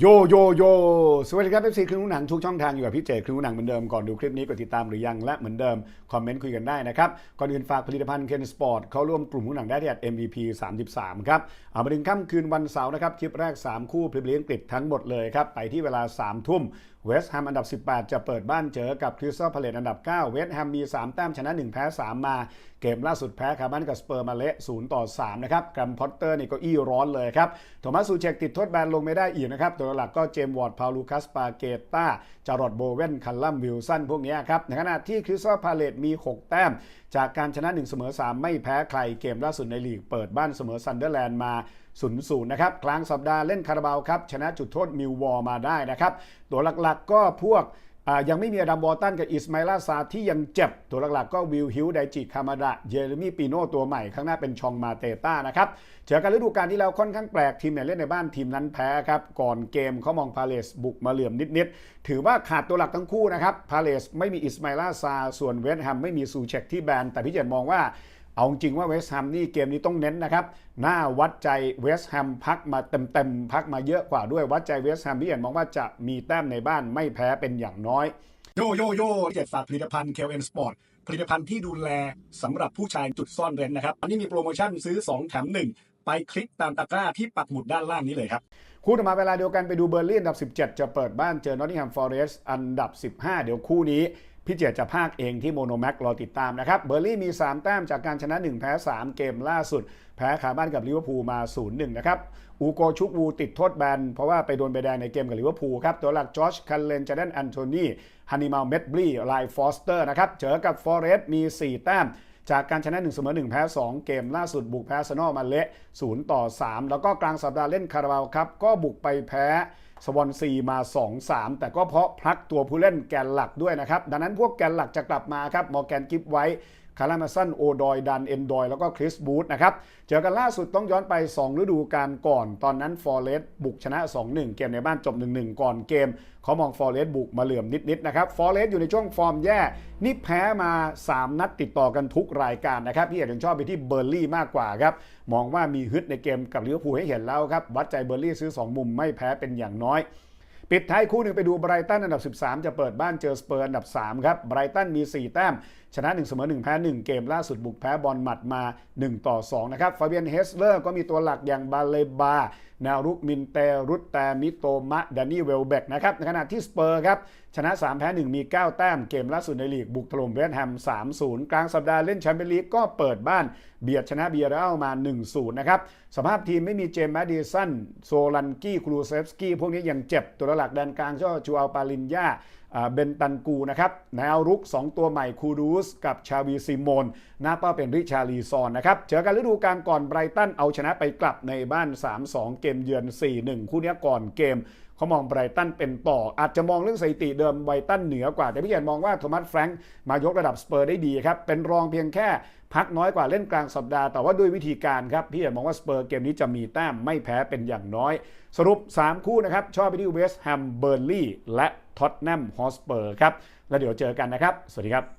โยโยโยสวัสดีครับเอฟซีครึ่งหนังทุกช่องทางอยู่กับพี่เจครึ่งหนังเหมือนเดิมก่อนดูคลิปนี้กดติดตามหรือยังและเหมือนเดิม คอมเมนต์คุยกันได้นะครับ ก่อนอื่นฝากผลิตภัณฑ์เคนสปอร์ตเข้าร่วมกลุ่มหุ้นหนังได้ที่ MVP 33 ครับเอามาถึงค่ำคืนวันเสาร์นะครับ คลิปแรก 3 คู่พรีเมียร์ลีกอังกฤษทั้งหมดเลยครับ ไปที่เวลา 3 ทุ่ม เวสต์แฮมอันดับ 18 จะเปิดบ้านเจอกับคริสตัลพาเลตอันดับ 9 เวสต์แฮมมี 3 แต้มชนะ 1 แพ้ 3 มา เกมล่าสุดแพ้คาร์บันกับสเปอร์มาเละ0ต่อ 3 นะครับแกรมพอตเตอร์นี่ก็อี้ร้อนเลยครับโทมัสซูเชกติดโทษแบนลงไม่ได้อีกนะครับ ตัวหลักก็เจมส์วอร์ด พาวลูคัส ปาเกต้า จารอดโบเวน คัลลัม วิลสัน พวกนี้ครับ ในขณะที่คริสตัลพาเลตมี 6 แต้ม จากการชนะ 1 เสมอ 3 ไม่แพ้ใคร เกมล่าสุดในลีกเปิดบ้านเสมอซันเดอร์แลนด์มา0-0นะครับ กลางสัปดาห์เล่นคาราบาวครับ ชนะจุดโทษมิลวอร์มาได้นะครับ ตัวหลักก็พวกยังไม่มีอดัมบอลตันกับอิสมาอลาซาที่ยังเจ็บ ตัวหลักๆก็วิลฮิวไดจิคามาดะเยเรมีปีโน่ตัวใหม่ ข้างหน้าเป็นชองมาเตต้านะครับเจอกันฤดูกาลที่แล้วค่อนข้างแปลกทีมไหนเล่นในบ้านทีมนั้นแพ้ครับ ก่อนเกมเขามองพาเลสบุกมาเหลื่อมนิดๆ ถือว่าขาดตัวหลักทั้งคู่นะครับพาเลสไม่มีอิสมาอลาซาส่วนเวสต์แฮมไม่มีซูเชกที่แบนแต่พี่เจนมองว่า เอาจริงว่าเวสต์แฮมนี่เกมนี้ต้องเน้นนะครับ หน้าวัดใจเวสต์แฮมพักมาเต็มๆพักมาเยอะกว่าด้วยวัดใจเวสต์แฮมพี่เห็นมองว่าจะมีแต้มในบ้านไม่แพ้เป็นอย่างน้อย โยโยโย่เจ็ดฝากผลิตภัณฑ์ KLN Sport ผลิตภัณฑ์ที่ดูแลสำหรับผู้ชายจุดซ่อนเร้นนะครับ อันนี้มีโปรโมชั่นซื้อ 2 แถม 1 ไปคลิกตามตะกร้าที่ปักหมุดด้านล่างนี้เลยครับ คู่ต่อมาเวลาเดียวกันไปดูเบอร์ลี่อันดับ 17 จะเปิดบ้านเจอนอตติงแฮมฟอเรสต์อันดับ 15 เดี๋ยวคู่นี้ พี่เจตจะพากเองที่โมโนแม็กรอติดตามนะครับ เบอร์ลี่มี 3 แต้มจากการชนะ 1 แพ้ 3 เกมล่าสุด แพ้ขาบ้านกับลิเวอร์พูลมา 0-1 นะครับ อูโกชุกวูติดโทษแบน เพราะว่าไปโดนใบแดงในเกมกับลิเวอร์พูลครับ ตัวหลักจอชคันเลนจาเดนแอนโทนีฮันนิมาลเมดบลีไลฟอสเตอร์นะครับ เจอกับฟอเรสต์มี 4 แต้ม จากการชนะ1เสมอ1แพ้ 2 เกมล่าสุดบุกแพ้เซนอลมาเละ0ต่อ 3 แล้วก็กลางสัปดาห์เล่นคาราบาวครับ ก็บุกไปแพ้สวอนซีมา 2-3 แต่ก็เพราะพลักตัวผู้เล่นแกนหลักด้วยนะครับ ดังนั้นพวกแกนหลักจะกลับมาครับมอร์แกนกิฟไว้ คารามาสันโอดอยดันเอนดอยแล้วก็คริสบูธนะครับ เจอกันล่าสุดต้องย้อนไป 2 ฤดูกาลก่อน ตอนนั้นฟอร์เรสบุกชนะ 2-1 เกมในบ้านจบ 1-1 ก่อนเกมเขามองฟอร์เรสบุกมาเหลื่อมนิดๆนะครับฟอร์เรสอยู่ในช่วงฟอร์มแย่ นี่แพ้มา 3 นัดติดต่อกันทุกรายการนะครับพี่เอกถึงชอบไปที่เบอร์ลี่มากกว่าครับมองว่ามีฮึดในเกมกับลิเวอร์พูลให้เห็นแล้วครับวัดใจเบอร์ลี่ซื้อ 2 มุมไม่แพ้เป็นอย่างน้อย ปิดท้ายคู่หนึ่งไปดูไบรตันอันดับ 13 จะเปิดบ้านเจอสเปอร์อันดับ 3 ครับไบรตันมี 4 แต้ม ชนะ 1 เสมอ 1 แพ้ 1 เกมล่าสุดบุกแพ้บอลหมัดมา 1 ต่อ 2 นะครับฟาเบียนเฮสเลอร์ก็มีตัวหลักอย่างบาเลบานารุกมินเตรุตแตมิโตมะดานี่เวลเบกนะครับในขณะที่สเปอร์ครับชนะ 3 แพ้ 1 มี 9 แต้มเกมล่าสุดในลีกบุกถล่มเวสต์แฮม 3-0 กลางสัปดาห์เล่นแชมเปี้ยนลีกก็เปิดบ้านเบียดชนะเบียร์เรอัลมา 1-0 นะครับ สภาพทีมไม่มีเจมส์แมดดิสัน โซลันกี้ ครูเซฟสกี้ พวกนี้ยังเจ็บตัวหลักแดนกลางก็จูอัลปาลินยา เบนตันกูนะครับแนวรุก 2 ตัวใหม่คูรูสกับชาวีซิโมนหน้าเป้าเป็นริชาลีซอนนะครับเจอกันฤดูกาลก่อนไบรตันเอาชนะไปกลับในบ้าน 3-2 เกมเยือน 4-1 คู่นี้ก่อนเกมเขามองไบรตันเป็นต่อ อาจจะมองเรื่องสถิติเดิมไบรตันเหนือกว่า แต่พี่เกียรติมองว่าโทมัสแฟรงค์มายกระดับสเปอร์ได้ดีครับเป็นรองเพียงแค่พักน้อยกว่าเล่นกลางสัปดาห์แต่ว่าด้วยวิธีการครับพี่เกียรติมองว่าสเปอร์เกมนี้จะมีแต้มไม่แพ้เป็นอย่างน้อย สรุป 3 คู่นะครับชอบไปที่เวสต์แฮมเบอร์ลี่และท็อตแนมฮอสเปอร์ครับแล้วเดี๋ยวเจอกันนะครับ สวัสดีครับ